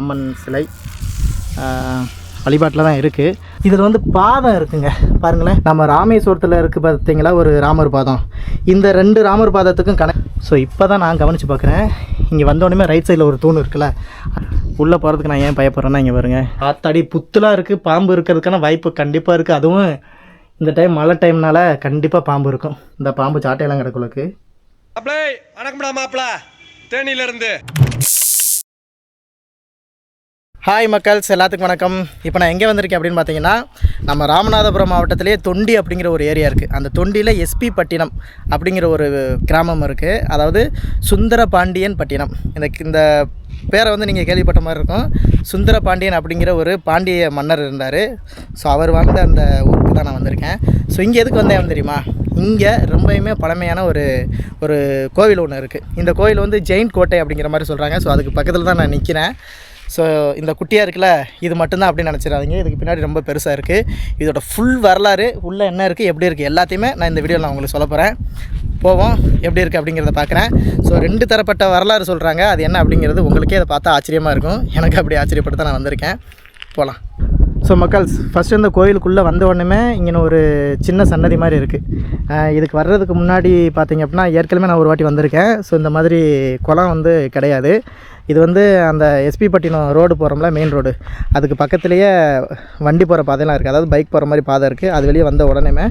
அம்மன் சிலை வழிபாட்டில் தான் இருக்குது இதில் வந்து பாதம் இருக்குங்க. பாருங்களேன் நம்ம ராமேஸ்வரத்தில் இருக்குது பார்த்தீங்களா ஒரு ராமர் பாதம். இந்த ரெண்டு ராமர் பாதத்துக்கும் கணக்கு ஸோ இப்போ தான் நான் கவனித்து பார்க்குறேன் இங்கே வந்தோடனே ரைட் சைடில் ஒரு தூண் இருக்குல்ல உள்ளே போகிறதுக்கு நான் ஏன் பயப்படுறேன்னா இங்கே பாருங்க. ஆத்தாடி புத்துலாம் இருக்குது பாம்பு இருக்கிறதுக்கான வாய்ப்பு கண்டிப்பாக இருக்குது அதுவும் இந்த டைம் மழை டைம்னால கண்டிப்பாக பாம்பு இருக்கும். இந்த பாம்பு சாட்டையெல்லாம் கிடக்குள்ளக்கு அப்படியே வணக்கம்டா மாப்பிள. தேனியிலேருந்து ஹாய் மக்கள்ஸ் எல்லாத்துக்கும் வணக்கம். இப்போ நான் எங்கே வந்திருக்கேன் அப்படின்னு பார்த்தீங்கன்னா நம்ம ராமநாதபுரம் மாவட்டத்திலே தொண்டி அப்படிங்கிற ஒரு ஏரியா இருக்குது அந்த தொண்டியில் எஸ்பி பட்டினம் அப்படிங்கிற ஒரு கிராமம் இருக்குது அதாவது சுந்தர பாண்டியன் பட்டினம். இந்த இந்த பேரை வந்து நீங்கள் கேள்விப்பட்ட மாதிரி இருக்கும். சுந்தர பாண்டியன் அப்படிங்கிற ஒரு பாண்டிய மன்னர் இருந்தார். ஸோ அவர் வாழ்ந்த அந்த ஊருக்கு தான் நான் வந்திருக்கேன். ஸோ இங்கே எதுக்கு வந்தேன் தெரியுமா? இங்கே ரொம்பவுமே பழமையான ஒரு ஒரு கோவில் ஒன்று இருக்குது இந்த கோவில் வந்து ஜெயின் கோட்டை அப்படிங்கிற மாதிரி சொல்கிறாங்க ஸோ அதுக்கு பக்கத்தில் தான் நான் நிற்கிறேன் ஸோ இந்த குட்டியாக இருக்குல்ல இது மட்டும்தான் அப்படின்னு நினச்சிடாதீங்க. இதுக்கு பின்னாடி ரொம்ப பெருசாக இருக்குது இதோட ஃபுல் வரலாறு உள்ளே என்ன இருக்குது எப்படி இருக்குது எல்லாத்தையுமே நான் இந்த வீடியோவில் நான் உங்களுக்கு சொல்ல போகிறேன் போவோம் எப்படி இருக்குது அப்படிங்கிறத பார்க்குறேன். ஸோ ரெண்டு தரப்பட்ட வரலாறு சொல்கிறாங்க அது என்ன அப்படிங்கிறது உங்களுக்கே அதை பார்த்தா ஆச்சரியமாக இருக்கும். எனக்கு அப்படி ஆச்சரியப்பட்டு தான் நான் வந்திருக்கேன். போகலாம் ஸோ மக்கள்ஸ் ஃபஸ்ட்டு இந்த கோயிலுக்குள்ளே வந்த உடனே இங்கே ஒரு சின்ன சன்னதி மாதிரி இருக்குது இதுக்கு வர்றதுக்கு முன்னாடி பார்த்தீங்க அப்படின்னா ஏற்கனவே நான் ஒரு வாட்டி வந்திருக்கேன். ஸோ இந்த மாதிரி குளம் வந்து கிடையாது. இது வந்து அந்த எஸ்பி பட்டினம் ரோடு போகிறோம்ல மெயின் ரோடு அதுக்கு பக்கத்துலேயே வண்டி போகிற பாதையெல்லாம் இருக்குது அதாவது பைக் போகிற மாதிரி பாதை இருக்குது அது வெளியே வந்த உடனேமே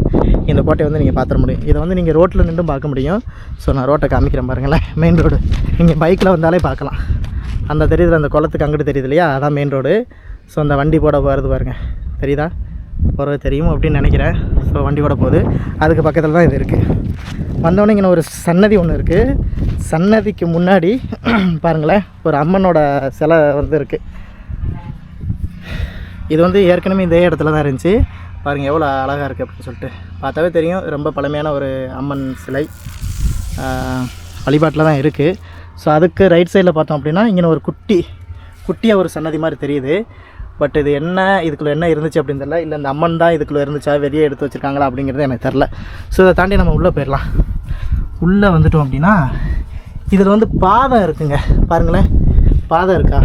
இந்த கோட்டையை வந்து நீங்கள் பார்த்துட முடியும். இதை வந்து நீங்கள் ரோட்டில் நின்றும் பார்க்க முடியும். ஸோ நான் ரோட்டை காமிக்கிறேன் பாருங்களேன். மெயின் ரோடு நீங்கள் பைக்கில் வந்தாலே பார்க்கலாம். அந்த தெரியுதுல அந்த குளத்துக்கு அங்கிட்டு தெரியுது இல்லையா? அதான் மெயின் ரோடு ஸோ அந்த வண்டி போட போகிறது பாருங்கள் தெரியுதா? போகிறது தெரியும் அப்படின்னு நினைக்கிறேன். ஸோ வண்டி கூட போகுது. அதுக்கு பக்கத்தில் தான் இது இருக்குது வந்தோடனே இங்கே ஒரு சன்னதி ஒன்று இருக்குது சன்னதிக்கு முன்னாடி பாருங்களேன் ஒரு அம்மனோட சிலை வந்து இருக்குது இது வந்து ஏற்கனவே இதே இடத்துல தான் இருந்துச்சு. பாருங்கள் எவ்வளோ அழகாக இருக்குது அப்படின்னு சொல்லிட்டு. பார்த்தாவே தெரியும் ரொம்ப பழமையான ஒரு அம்மன் சிலை. வழிபாட்டில் தான் இருக்குது ஸோ அதுக்கு ரைட் சைடில் பார்த்தோம் அப்படின்னா இங்கே ஒரு குட்டி குட்டியாக ஒரு சன்னதி மாதிரி தெரியுது. பட் இது என்ன இதுக்குள்ளே என்ன இருந்துச்சு அப்படின்னு தெரியல. இல்லை இந்த அம்மன் தான் இதுக்குள்ளே இருந்துச்சா வெளியே எடுத்து வச்சுருக்காங்களா அப்படிங்கிறது எனக்கு தெரில ஸோ இதை தாண்டி நம்ம உள்ளே போயிடலாம். உள்ளே வந்துட்டோம் அப்படின்னா இதில் வந்து பாதம் இருக்குங்க. பாருங்களேன். பாதம் இருக்கா?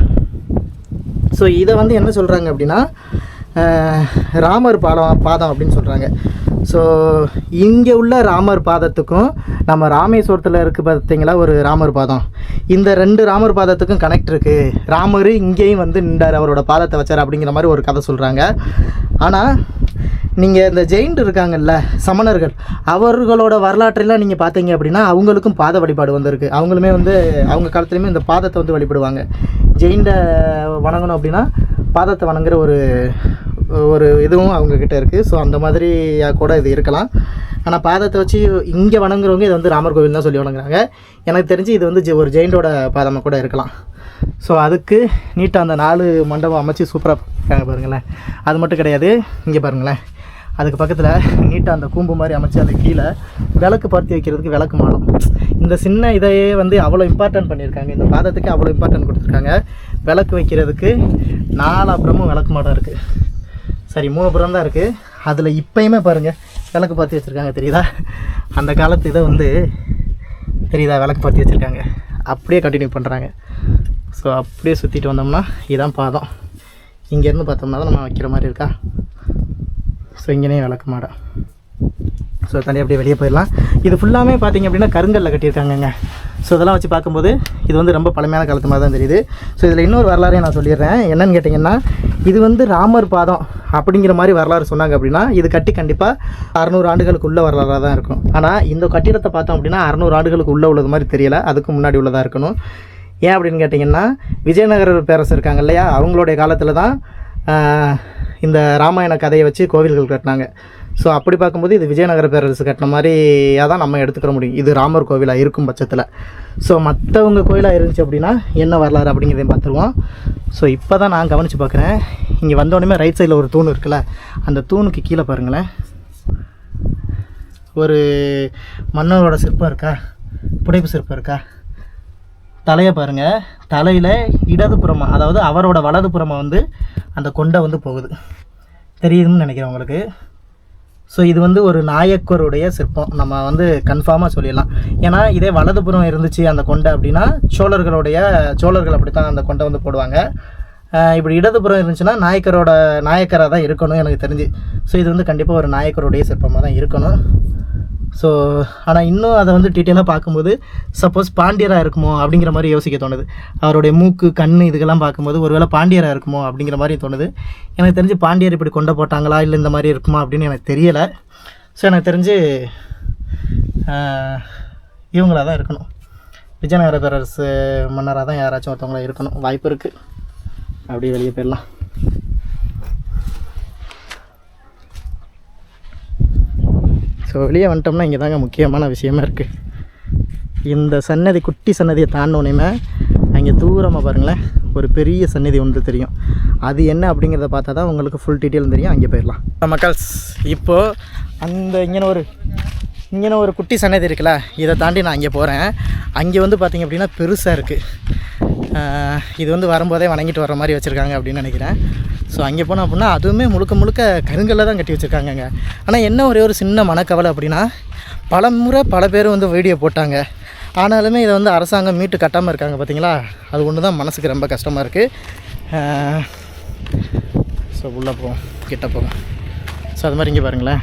ஸோ இதை வந்து என்ன சொல்கிறாங்க அப்படின்னா ராமர் பாலம் பாதம் அப்படின்னு சொல்கிறாங்க ஸோ இங்கே உள்ள ராமர் பாதத்துக்கும் நம்ம ராமேஸ்வரத்தில் இருக்குது பார்த்தீங்களா ஒரு ராமர் பாதம். இந்த ரெண்டு ராமர் பாதத்துக்கும் கனெக்ட் இருக்குது ராமர் இங்கேயும் வந்து நின்றார் அவரோட பாதத்தை வச்சார் அப்படிங்கிற மாதிரி ஒரு கதை சொல்கிறாங்க ஆனால் நீங்கள் இந்த ஜெயின்ட் இருக்காங்கல்ல சமணர்கள் அவர்களோட வரலாற்றெல்லாம் நீங்கள் பார்த்தீங்க அப்படின்னா அவங்களுக்கும் பாத வழிபாடு வந்திருக்கு. அவங்களுமே வந்து அவங்க காலத்துலேயுமே இந்த பாதத்தை வந்து வழிபடுவாங்க. ஜெயின்ட வணங்கணும் அப்படின்னா பாதத்தை வணங்குற ஒரு ஒரு இதுவும் அவங்கக்கிட்ட இருக்குது ஸோ அந்த மாதிரியாக கூட இது இருக்கலாம். ஆனால் பாதத்தை வச்சு இங்கே வணங்குறவங்க இது வந்து ராமர் கோவில் தான் சொல்லி வணங்குறாங்க. எனக்கு தெரிஞ்சு இது வந்து ஜெ- ஒரு ஜெயிண்டோட பாதமாக கூட இருக்கலாம். ஸோ அதுக்கு நீட்டாக அந்த நாலு மண்டபம் அமைச்சு சூப்பராக இருக்காங்க பாருங்களேன். அது மட்டும் கிடையாது. இங்கே பாருங்களேன். அதுக்கு பக்கத்தில் நீட்டாக அந்த கூம்பு மாதிரி அமைச்சு அது கீழே விளக்கு பருத்தி வைக்கிறதுக்கு விளக்கு மாடம். இந்த சின்ன இதையே வந்து அவ்வளோ இம்பார்ட்டன்ட் பண்ணியிருக்காங்க. இந்த பாதத்துக்கு அவ்வளோ இம்பார்ட்டன்ட் கொடுத்துருக்காங்க. விளக்கு வைக்கிறதுக்கு நாலு அப்புறமும் விளக்கு மாடம் இருக்குது சரி மூணு புறம் தான் இருக்குது அதில் இப்பயுமே பாருங்கள் விளக்கு பற்றி வச்சுருக்காங்க தெரியுதா? அந்த காலத்து இதை வந்து தெரியுதா விளக்கு பற்றி வச்சுருக்காங்க. அப்படியே கண்டினியூ பண்ணுறாங்க ஸோ அப்படியே சுற்றிட்டு வந்தோம்னா இதான் பாதம். இங்கேருந்து பார்த்தோம்னா தான் நம்ம வைக்கிற மாதிரி இருக்கா? ஸோ இங்கேனே விளக்கு மாடம். ஸோ தண்ணி அப்படியே வெளியே போயிடலாம். இது ஃபுல்லாமே பார்த்திங்க அப்படின்னா கருங்கல்ல கட்டியிருக்காங்கங்க. ஸோ இதெல்லாம் வச்சு பார்க்கும்போது இது வந்து ரொம்ப பழமையான காலத்து மாதிரி தான் தெரியுது. ஸோ இதில் இன்னொரு வரலாறையும் நான் சொல்லிடுறேன். என்னன்னு கேட்டிங்கன்னா இது வந்து ராமர் பாதம் அப்படிங்கிற மாதிரி வரலாறு சொன்னாங்க அப்படின்னா இது கட்டி கண்டிப்பாக அறநூறு ஆண்டுகளுக்கு உள்ள வரலாறாக தான் இருக்கும். ஆனால் இந்த கட்டிடத்தை பார்த்தோம் அப்படின்னா அறநூறு ஆண்டுகளுக்கு உள்ளே உள்ளது மாதிரி தெரியல. அதுக்கு முன்னாடி உள்ளதாக இருக்கணும். ஏன் அப்படின்னு கேட்டிங்கன்னா விஜயநகர பேரரசு இருக்காங்க இல்லையா? அவங்களுடைய காலத்தில் தான் இந்த ராமாயண கதையை வச்சு கோவில்கள் கட்டினாங்க. ஸோ அப்படி பார்க்கும்போது இது விஜயநகர பேரரசு கட்டின மாதிரியாக தான் நம்ம எடுத்துக்கிற முடியும். இது ராமர் கோவிலாக இருக்கும் பட்சத்தில். ஸோ மற்றவங்க கோயிலாக இருந்துச்சு அப்படின்னா என்ன வரலாறு அப்படிங்கிறதையும் பார்த்துருவோம். ஸோ இப்போ தான் நான் கவனித்து பார்க்குறேன். இங்கே வந்தோடனே ரைட் சைடில் ஒரு தூண் இருக்குல்ல அந்த தூணுக்கு கீழே பாருங்களேன். ஒரு மன்னரோட சிற்பம் இருக்கா? புடைப்பு சிற்பம் இருக்கா? தலையை பாருங்கள் தலையில் இடதுபுறமாக அதாவது அவரோட வலதுபுறமாக வந்து அந்த கொண்டை வந்து போகுது. தெரியுதுன்னு நினைக்கிறேன் உங்களுக்கு. ஸோ இது வந்து ஒரு நாயக்கருடைய சிற்பம். நம்ம வந்து கன்ஃபார்மாக சொல்லிடலாம். ஏன்னா இதே வலதுபுறம் இருந்துச்சு அந்த கொண்டை அப்படின்னா சோழர்களுடைய சோழர்கள் அப்படி தான் அந்த கொண்டை வந்து போடுவாங்க. இப்படி இடதுபுறம் இருந்துச்சுன்னா நாயக்கரோட நாயக்கராக தான் இருக்கணும் எனக்கு தெரிஞ்சு. ஸோ இது வந்து கண்டிப்பாக ஒரு நாயக்கருடைய சிற்பமாக தான் இருக்கணும். ஸோ ஆனால் இன்னும் அதை வந்து டீட்டெயிலாக பார்க்கும்போது சப்போஸ் பாண்டியராக இருக்குமோ அப்படிங்கிற மாதிரி யோசிக்க தோணுது. அவருடைய மூக்கு கண் இதுக்கெல்லாம் பார்க்கும்போது ஒருவேளை பாண்டியராக இருக்குமோ அப்படிங்கிற மாதிரி தோணுது. எனக்கு தெரிஞ்சு பாண்டியர் இப்படி கொண்ட போட்டாங்களா இல்லை இந்த மாதிரி இருக்குமா அப்படின்னு எனக்கு தெரியலை. ஸோ எனக்கு தெரிஞ்சு இவங்களாக தான் இருக்கணும். விஜயநகர பேரரசு மன்னராக தான் யாராச்சும் ஒருத்தவங்களா இருக்கணும். வாய்ப்பு இருக்குது அப்படியே வெளியே போயிடலாம். ஸோ வெளியே வந்துட்டோம்னா இங்கே தாங்க முக்கியமான விஷயமா இருக்குது இந்த சன்னதி குட்டி சன்னதியை தாண்டினோனையுமே அங்கே தூரமாக பாருங்களேன் ஒரு பெரிய சன்னதி ஒன்று தெரியும். அது என்ன அப்படிங்கிறத பார்த்தா தான் உங்களுக்கு ஃபுல் டீட்டெயில் தெரியும். அங்கே போயிடலாம். மக்கள்ஸ் இப்போது அந்த இங்கே ஒரு இங்கே ஒரு குட்டி சன்னதி இருக்குல்ல இதை தாண்டி நான் அங்கே போகிறேன் அங்கே வந்து பார்த்திங்க அப்படின்னா பெருசாக இருக்குது இது வந்து வரும்போதே வணங்கிட்டு வர மாதிரி வச்சுருக்காங்க அப்படின்னு நினைக்கிறேன். ஸோ அங்கே போனோம் அப்படின்னா அதுவுமே முழுக்க முழுக்க கருங்கல்ல தான் கட்டி வச்சுருக்காங்கங்க. ஆனால் என்ன ஒரே ஒரு சின்ன மனக்கவலை அப்படின்னா பல முறை பல பேர் வந்து வீடியோ போட்டாங்க. ஆனாலுமே இதை வந்து அரசாங்கம் மீட்டு கட்டாமல் இருக்காங்க பார்த்தீங்களா அது ஒன்று தான் மனசுக்கு ரொம்ப கஷ்டமாக இருக்குது ஸோ உள்ளே போவோம் கிட்ட போவோம் ஸோ அது மாதிரி இங்கே பாருங்களேன்.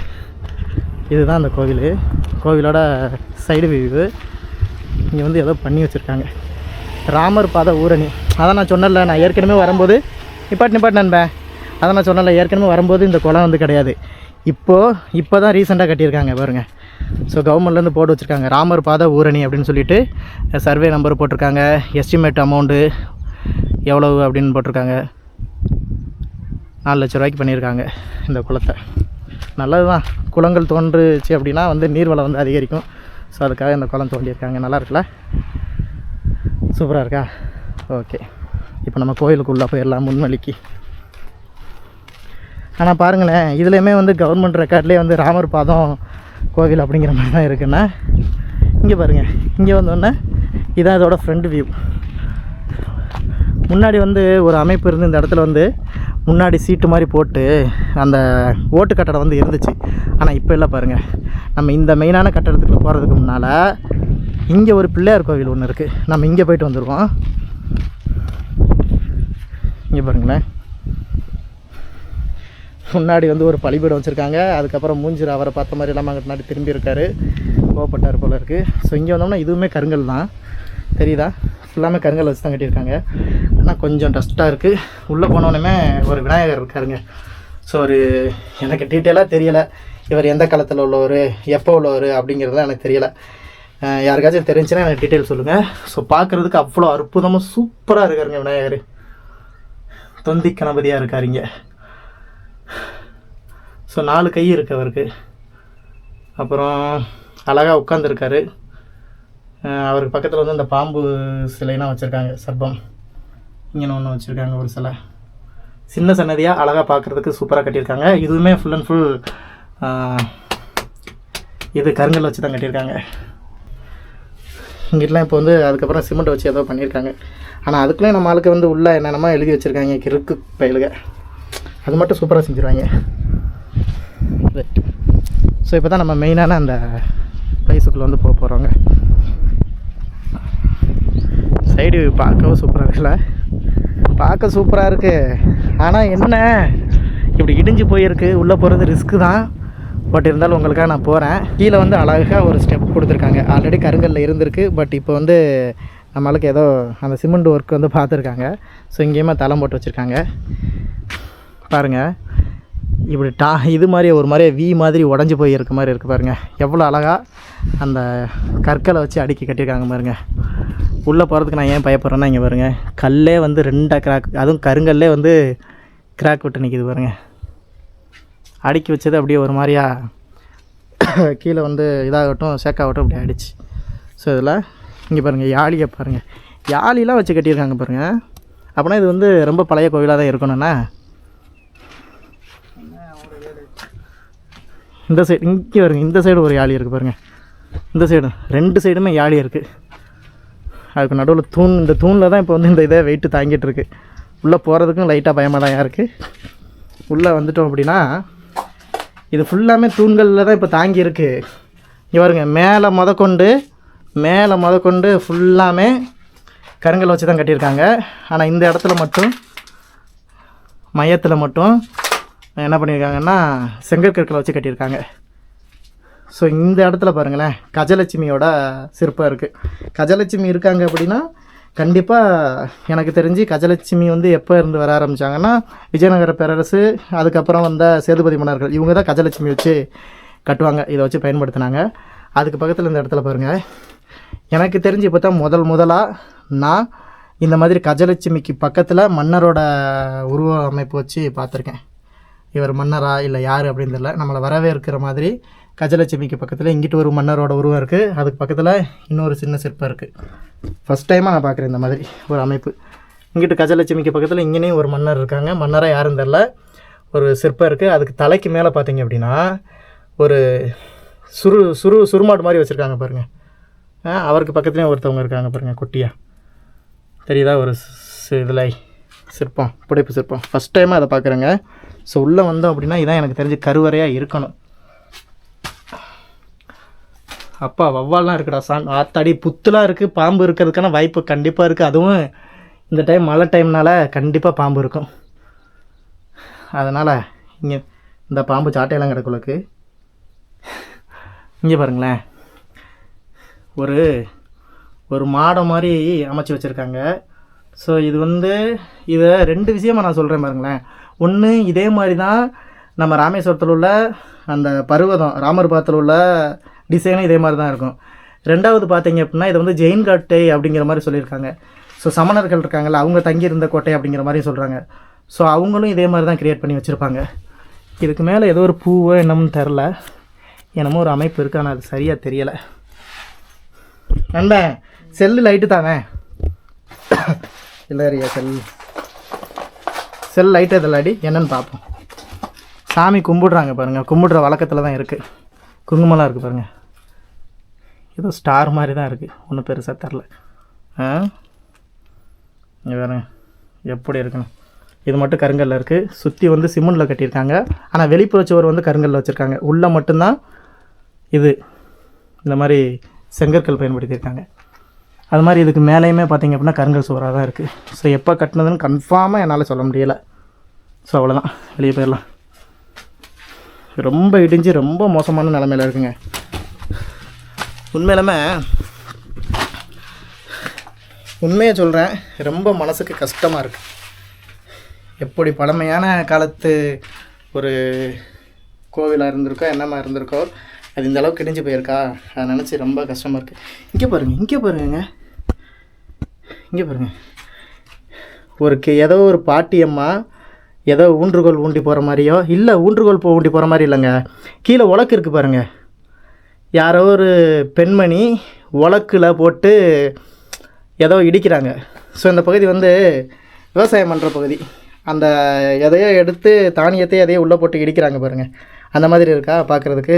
இதுதான் அந்த கோவில். கோவிலோட சைடு வியூ இங்கே வந்து ஏதோ பண்ணி வச்சுருக்காங்க. ராமர் பாத ஊரணி. அதான் நான் சொன்னல நான் ஏற்கனவே வரும்போது நிப்பாட் நிப்பாட்டு நண்பேன் அதான் நான் சொன்னல ஏற்கனவே வரும்போது இந்த குளம் வந்து கிடையாது. இப்போது இப்போ தான் ரீசெண்டாக கட்டியிருக்காங்க பாருங்கள் ஸோ கவர்மெண்ட்லேருந்து போட்டு வச்சுருக்காங்க. ராமர் பாத ஊரணி அப்படின்னு சொல்லிட்டு சர்வே நம்பர் போட்டிருக்காங்க. எஸ்டிமேட் அமௌண்ட்டு எவ்வளவு அப்படின்னு போட்டிருக்காங்க. நாலு லட்ச ரூபாய்க்கு பண்ணியிருக்காங்க இந்த குளத்தை. நல்லது தான் குளங்கள் தோன்றுச்சு அப்படின்னா வந்து நீர்வளம் வந்து அதிகரிக்கும். ஸோ அதுக்காக இந்த குளம் தோண்டியிருக்காங்க. நல்லா இருக்குல்ல? சூப்பராக இருக்கா? ஓகே இப்போ நம்ம கோயிலுக்குள்ளே போயிடலாம் முன்வழிக்கு ஆனால் பாருங்களேன் இதுலேயுமே வந்து கவர்மெண்ட் ரெக்கார்ட்லேயே வந்து ராமர் பாதம் கோவில் அப்படிங்கிற மாதிரி தான் இருக்குன்னா இங்கே பாருங்கள் இங்கே வந்தோடனே இதான் இதோட ஃப்ரண்ட் வியூ முன்னாடி வந்து ஒரு அமைப்பு இருந்து இந்த இடத்துல வந்து முன்னாடி சீட்டு மாதிரி போட்டு அந்த ஓட்டு கட்டடம் வந்து இருந்துச்சு. ஆனால் இப்போ இல்லை பாருங்கள் நம்ம இந்த மெயினான கட்டடத்துக்கு போகிறதுக்கு முன்னால் இங்கே ஒரு பிள்ளையார் கோவில் ஒன்று இருக்குது நம்ம இங்கே போயிட்டு வந்துடுவோம் இங்கே பாருங்களேன். முன்னாடி வந்து ஒரு பழிபீடம் வச்சுருக்காங்க. அதுக்கப்புறம் மூஞ்சிர் அவரை பார்த்த மாதிரி இல்லாமல் அங்கே நாட்டி திரும்பி இருக்காரு. கோவப்பட்டார் போல இருக்குது ஸோ இங்கே வந்தோம்னா இதுவுமே கருங்கல் தான். தெரியுதா? ஃபுல்லாமே கருங்கல் வச்சு தான் கட்டியிருக்காங்க. ஆனால் கொஞ்சம் டஸ்ட்டாக இருக்குது உள்ளே போனோடனே ஒரு விநாயகர் இருக்காருங்க. ஸோ ஒரு எனக்கு டீட்டெயிலாக தெரியலை. இவர் எந்த காலத்தில் உள்ளவர் எப்போ உள்ளவர் அப்படிங்கிறதுலாம் எனக்கு தெரியலை. யாருக்காச்சும் தெரிஞ்சுன்னா எனக்கு டீட்டெயில் சொல்லுங்கள் ஸோ பார்க்குறதுக்கு அவ்வளோ அற்புதமாக சூப்பராக இருக்காருங்க விநாயகர். தொந்தி கணபதியாக இருக்காருங்க. ஸோ நாலு கை இருக்கு அவருக்கு. அப்புறம் அழகாக உட்காந்துருக்காரு அவருக்கு பக்கத்தில் வந்து இந்த பாம்பு சிலைலாம் வச்சுருக்காங்க சர்பம். இங்கே ஒன்று வச்சுருக்காங்க ஒரு சிலை. சின்ன சன்னதியாக அழகாக பார்க்குறதுக்கு சூப்பராக கட்டியிருக்காங்க. இதுவுமே ஃபுல் அண்ட் ஃபுல் இது கருங்கல் வச்சு தான் கட்டியிருக்காங்க. இங்கிட்டலாம் இப்போ வந்து அதுக்கப்புறம் சிமெண்ட் வச்சு ஏதோ பண்ணியிருக்காங்க. ஆனால் அதுக்குள்ளே நம்ம ஆளுக்கு வந்து உள்ளே என்னென்னமோ எழுதி வச்சுருக்காங்க. கிறுக்கு பயலுக அது மட்டும் சூப்பராக செஞ்சுருவாங்க. ஸோ இப்போ தான் நம்ம மெயினான அந்த பிளேஸுக்குள்ளே வந்து போக போகிறோங்க சைடு பார்க்கவும் சூப்பராக இருக்குல்ல? பார்க்க சூப்பராக இருக்குது ஆனால் என்ன? இப்படி இடிஞ்சு போயிருக்கு. உள்ளே போகிறது ரிஸ்க்கு தான். பட் இருந்தாலும் உங்களுக்காக நான் போகிறேன் கீழே வந்து அழகாக ஒரு ஸ்டெப் கொடுத்துருக்காங்க. ஆல்ரெடி கருங்கல்ல இருந்திருக்கு பட் இப்போ வந்து நம்மளுக்கு ஏதோ அந்த சிமெண்ட் ஒர்க் வந்து பார்த்துருக்காங்க. ஸோ இங்கேயுமே தளம் போட்டு வச்சுருக்காங்க. பாருங்கள் இப்படி டா இது மாதிரி ஒரு மாதிரி வி மாதிரி உடஞ்சி போய் இருக்க மாதிரி இருக்குது பாருங்கள் எவ்வளோ அழகாக அந்த கற்களை வச்சு அடுக்கி கட்டியிருக்காங்க பாருங்க. உள்ளே போகிறதுக்கு நான் ஏன் பயப்படுறேன்னா இங்கே பாருங்கள் கல்லே வந்து ரெண்டாக கிராக் அதுவும் கருங்கல்லே வந்து கிராக் விட்டு நிற்கிது பாருங்கள் அடுக்கி வச்சது அப்படியே ஒரு மாதிரியா கீழே வந்து இதாகட்டும் சேக்காகட்டும் அப்படி ஆகிடுச்சு ஸோ இதில் இங்கே பாருங்கள் யாழியை பாருங்கள் யாழிலாம் வச்சு கட்டியிருக்காங்க பாருங்கள் அப்படின்னா இது வந்து ரொம்ப பழைய கோவிலாக தான் இருக்கணும்ண்ணா இந்த சைடு இங்கே வருங்க இந்த சைடு ஒரு யாழி இருக்குது பாருங்கள் இந்த சைடு ரெண்டு சைடுமே யாழி இருக்குது அதுக்கு நடுவில் தூண் இந்த தூணில் தான் இப்போ வந்து இந்த இதை வெயிட்டு தாங்கிட்டு இருக்கு. உள்ளே போகிறதுக்கும் லைட்டாக பயமாக தான் இருக்குது உள்ளே வந்துட்டோம் அப்படின்னா இது ஃபுல்லாமே தூண்களில் தான் இப்போ தாங்கி இருக்கு. இங்கே பாருங்க மேலே முதக்கொண்டு மேலே முதக்கொண்டு ஃபுல்லாமே கருங்கல் வச்சு தான் கட்டியிருக்காங்க. ஆனால் இந்த இடத்துல மட்டும் மையத்தில் மட்டும் என்ன பண்ணியிருக்காங்கன்னா செங்கற்கற்களை வச்சு கட்டியிருக்காங்க. ஸோ இந்த இடத்துல பாருங்களேன் கஜலட்சுமியோட சிற்பம் இருக்குது கஜலட்சுமி இருக்காங்க அப்படின்னா கண்டிப்பாக எனக்கு தெரிஞ்சு கஜலட்சுமி வந்து எப்போ இருந்து வர ஆரம்பித்தாங்கன்னா விஜயநகர பேரரசு அதுக்கப்புறம் வந்த சேதுபதி மன்னர்கள் இவங்க தான் கஜலட்சுமி வச்சு கட்டுவாங்க இதை வச்சு பயன்படுத்தினாங்க. அதுக்கு பக்கத்தில் இந்த இடத்துல பாருங்கள் எனக்கு தெரிஞ்சு இப்போ தான் முதல் முதலாக நான் இந்த மாதிரி கஜலட்சுமிக்கு பக்கத்தில் மன்னரோட உருவ அமைப்பு வச்சு பார்த்துருக்கேன். இவர் மன்னரா இல்லை யார் அப்படின்னு தெரியல. நம்மளை வரவே இருக்கிற மாதிரி கஜலட்சுமிக்கு பக்கத்தில் இங்கிட்டு ஒரு மன்னரோட உருவம் இருக்குது அதுக்கு பக்கத்தில் இன்னொரு சின்ன சிற்பம் இருக்குது ஃபஸ்ட் டைமாக நான் பார்க்குறேன் இந்த மாதிரி ஒரு அமைப்பு. இங்கிட்டு கஜலட்சுமிக்கு பக்கத்தில் இங்கேயும் ஒரு மன்னர் இருக்காங்க. மன்னராக யாரும் தெரில ஒரு சிற்பம் இருக்குது அதுக்கு தலைக்கு மேலே பார்த்தீங்க அப்படின்னா ஒரு சுரு சுரு சுருமாடு மாதிரி வச்சுருக்காங்க பாருங்கள் அவருக்கு பக்கத்துலேயும் ஒருத்தவங்க இருக்காங்க பாருங்கள் குட்டியாக தெரியுதா? ஒரு இதில் சிற்பம் புடைப்பு சிற்பம். ஃபஸ்ட் டைமாக அதை பார்க்குறேங்க. ஸோ உள்ளே வந்தோம் அப்படின்னா இதான் எனக்கு தெரிஞ்சு கருவறையாக இருக்கணும். அப்பா வவ்வால்லாம் இருக்குடா சாங் ஆத்தாடி புத்துலாம் இருக்குது பாம்பு இருக்கிறதுக்கான வாய்ப்பு கண்டிப்பாக இருக்குது அதுவும் இந்த டைம் மழை டைம்னால கண்டிப்பாக பாம்பு இருக்கும். அதனால் இங்கே இந்த பாம்பு சாட்டையெல்லாம் கிடக்குள்ளக்கு இங்கே பாருங்களேன். ஒரு ஒரு மாடம் மாதிரி அமைச்சு வச்சுருக்காங்க. ஸோ இது வந்து இதை ரெண்டு விஷயமாக நான் சொல்கிறேன் பாருங்களேன். ஒன்று இதே மாதிரி தான் நம்ம ராமேஸ்வரத்தில் உள்ள அந்த பருவதம் ராமர் பாத்தில் உள்ள டிசைனும் இதே மாதிரி தான் இருக்கும். ரெண்டாவது பார்த்தீங்க அப்படின்னா இது வந்து ஜெயின் கோட்டை அப்படிங்கிற மாதிரி சொல்லியிருக்காங்க. ஸோ சமணர்கள் இருக்காங்கல்ல அவங்க தங்கியிருந்த கோட்டை அப்படிங்கிற மாதிரி சொல்கிறாங்க ஸோ அவங்களும் இதே மாதிரி தான் க்ரியேட் பண்ணி வச்சுருப்பாங்க. இதுக்கு மேலே ஏதோ ஒரு பூவோ என்னமோன்னு தெரில என்னமோ ஒரு அமைப்பு இருக்குது ஆனால் அது சரியாக தெரியலை. நண்பன் செல்லு லைட்டு தானே? இல்லை செல். செல் லைட்டு இதில் என்னன்னு பார்ப்போம். சாமி கும்பிடுறாங்க பாருங்கள் கும்பிடுற வழக்கத்தில் தான் இருக்குது குங்குமலாம் இருக்குது பாருங்கள் ஏதோ ஸ்டார் மாதிரி தான் இருக்குது ஒன்றும் பெருசாக தரல ஆ எப்படி இருக்கணும் இது மட்டும் கருங்கல்ல இருக்குது சுற்றி வந்து சிமெண்டில் கட்டியிருக்காங்க. ஆனால் வெளிப்புற சுவர் வந்து கருங்கல்ல வச்சுருக்காங்க. உள்ளே மட்டும்தான் இது. இந்த மாதிரி செங்கற்கள் பயன்படுத்தியிருக்காங்க. அது மாதிரி இதுக்கு மேலேயுமே பார்த்திங்க அப்படின்னா கருங்கல் சுவராக தான் இருக்குது ஸோ எப்போ கட்டினதுன்னு கன்ஃபார்மாக என்னால் சொல்ல முடியலை. ஸோ அவ்வளோதான் வெளியே போயிடலாம். ரொம்ப இடிஞ்சு ரொம்ப மோசமான நிலமையில இருக்குங்க. உண்மையிலுமே உண்மையை சொல்கிறேன் ரொம்ப மனசுக்கு கஷ்டமாக இருக்குது எப்படி பழமையான காலத்து ஒரு கோவிலாக இருந்திருக்கோ என்னமா இருந்திருக்கோ அது இந்த அளவுக்கு இடிஞ்சு போயிருக்கா? அதை நினச்சி ரொம்ப கஷ்டமாக இருக்குது இங்கே பாருங்கள் இங்கே பாருங்கங்க இங்கே பாருங்கள் ஒரு கே ஏதோ ஒரு பாட்டியம்மா ஏதோ ஊன்றுகோல் ஊண்டி போகிற மாதிரியோ இல்லை ஊன்றுகோல் போ ஊண்டி போகிற மாதிரி இல்லைங்க. கீழே உலக்கு இருக்குது பாருங்கள் யாரோ ஒரு பெண்மணி உலக்கில் போட்டு ஏதோ இடிக்கிறாங்க. ஸோ இந்த பகுதி வந்து விவசாயம் பண்ணுற பகுதி. அந்த எதையோ எடுத்து தானியத்தை எதையோ உள்ளே போட்டு இடிக்கிறாங்க பாருங்கள் அந்த மாதிரி இருக்கா பார்க்குறதுக்கு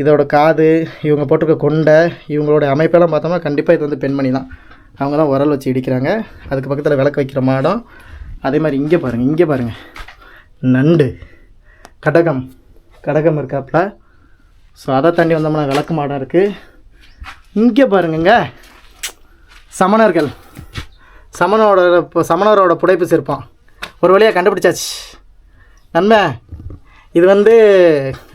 இதோட காது இவங்க போட்டிருக்க கொண்டை இவங்களோட அமைப்பெல்லாம் பார்த்தோம்னா கண்டிப்பாக இது வந்து பெண்மணி தான் அவங்க தான் உரல் வச்சு இடிக்கிறாங்க. அதுக்கு பக்கத்தில் விளக்கு வைக்கிற மாடம். அதே மாதிரி இங்கே பாருங்கள் இங்கே பாருங்கள் நண்டு. கடகம். கடகம் இருக்காப்புல ஸோ அதை தாண்டி வந்தோம்னா விளக்கு மாடம் இருக்குது இங்கே பாருங்கங்க. சமணர்கள். சமணோட இப்போ சமணரோட புடைப்பு சிற்பம். ஒரு வழியாக கண்டுபிடிச்சாச்சு. நன்மை இது வந்து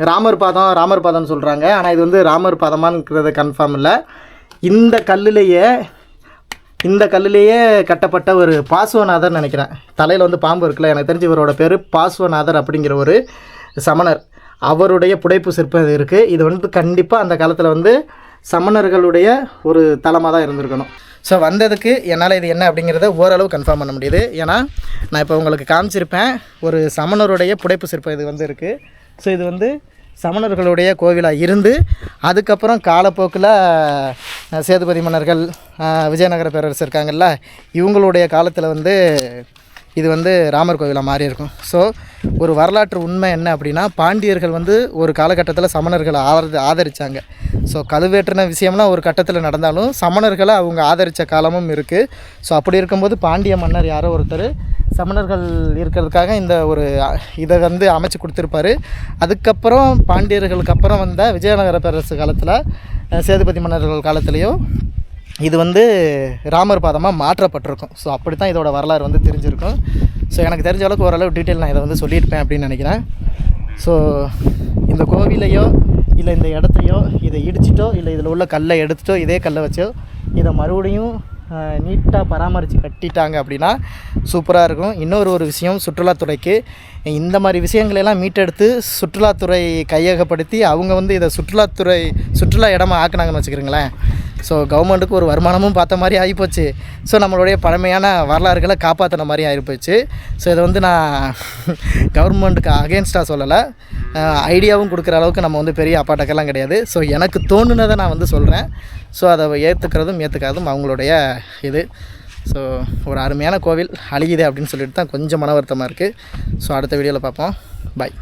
ராமர் பாதம் ராமர் பாதம்னு சொல்கிறாங்க ஆனால் இது வந்து ராமர் பாதமானுங்கிறது கன்ஃபார்ம் இல்லை. இந்த கல்லுலேயே இந்த கல்லுலேயே கட்டப்பட்ட ஒரு பாசுவநாதர் நினைக்கிறேன். தலையில் வந்து பாம்பு இருக்குல்ல எனக்கு தெரிஞ்சு இவரோட பேர் பாசுவநாதர் அப்படிங்கிற ஒரு சமணர். அவருடைய புடைப்பு சிற்பம் இது இருக்குது இது வந்து கண்டிப்பாக அந்த காலத்தில் வந்து சமணர்களுடைய ஒரு தலமாக தான் இருந்திருக்கணும். ஸோ வந்ததுக்கு என்னால் இது என்ன அப்படிங்கிறத ஓரளவு கன்ஃபார்ம் பண்ண முடியுது. ஏன்னா நான் இப்போ உங்களுக்கு காமிச்சிருப்பேன் ஒரு சமணருடைய புடைப்பு சிற்பம் இது வந்து இருக்குது ஸோ இது வந்து சமணர்களுடைய கோவிலாக இருந்து அதுக்கப்புறம் காலப்போக்கில் சேதுபதி மன்னர்கள் விஜயநகர பேரரசு இருக்காங்கல்ல இவங்களுடைய காலத்தில் வந்து இது வந்து ராமர் கோவிலாக மாறி இருக்கும். ஸோ ஒரு வரலாற்று உண்மை என்ன அப்படின்னா பாண்டியர்கள் வந்து ஒரு காலகட்டத்தில் சமணர்களை ஆதரி ஆதரித்தாங்க ஸோ கழுவேற்றின விஷயம்லாம் ஒரு கட்டத்தில் நடந்தாலும் சமணர்களை அவங்க ஆதரித்த காலமும் இருக்குது ஸோ அப்படி இருக்கும்போது பாண்டிய மன்னர் யாரோ ஒருத்தர் சமணர்கள் இருக்கிறதுக்காக இந்த ஒரு இதை வந்து அமைச்சு கொடுத்துருப்பாரு. அதுக்கப்புறம் பாண்டியர்களுக்கு அப்புறம் வந்த விஜயநகர பேரரசு காலத்தில் சேதுபதி மன்னர்கள் காலத்துலேயும் இது வந்து ராமர் பாதமாக மாற்றப்பட்டிருக்கும். ஸோ அப்படி தான் இதோட வரலாறு வந்து தெரிஞ்சிருக்கும். ஸோ எனக்கு தெரிஞ்ச அளவுக்கு ஓரளவு டீட்டெயில் நான் இதை வந்து சொல்லியிருப்பேன் அப்படின்னு நினைக்கிறேன். ஸோ இந்த கோவிலையோ இல்லை இந்த இடத்தையோ இதை இடிச்சிட்டோ இல்லை இதில் உள்ள கல்லை எடுத்துட்டோ இதே கல்லை வச்சோ இதை மறுபடியும் நீட்டாக பராமரித்து கட்டிட்டாங்க அப்படின்னா சூப்பராக இருக்கும். இன்னொரு ஒரு விஷயம் சுற்றுலாத்துறைக்கு. இந்த மாதிரி விஷயங்களெல்லாம் மீட்டெடுத்து சுற்றுலாத்துறை கையகப்படுத்தி அவங்க வந்து இதை சுற்றுலாத்துறை சுற்றுலா இடமா ஆக்குனாங்கன்னு வச்சுக்கிறீங்களேன். ஸோ கவர்மெண்ட்டுக்கு ஒரு வருமானமும் பார்த்த மாதிரி ஆகிப்போச்சு. ஸோ நம்மளுடைய பழமையான வரலாறுகளை காப்பாற்றின மாதிரி ஆகிப்போச்சு. ஸோ இதை வந்து நான் கவர்மெண்ட்டுக்கு அகேன்ஸ்டாக சொல்லலை. ஐடியாவும் கொடுக்குற அளவுக்கு நம்ம வந்து பெரிய அப்பாட்டக்கெல்லாம் கிடையாது. ஸோ எனக்கு தோணுனதை நான் வந்து சொல்கிறேன் ஸோ அதை ஏற்றுக்கிறதும் ஏற்றுக்காதும் அவங்களுடைய இது. ஸோ ஒரு அருமையான கோவில் அழியுது அப்படின்னு சொல்லிட்டு தான் கொஞ்சம் மன வருத்தமாக இருக்குது ஸோ அடுத்த வீடியோவில் பார்ப்போம். பாய்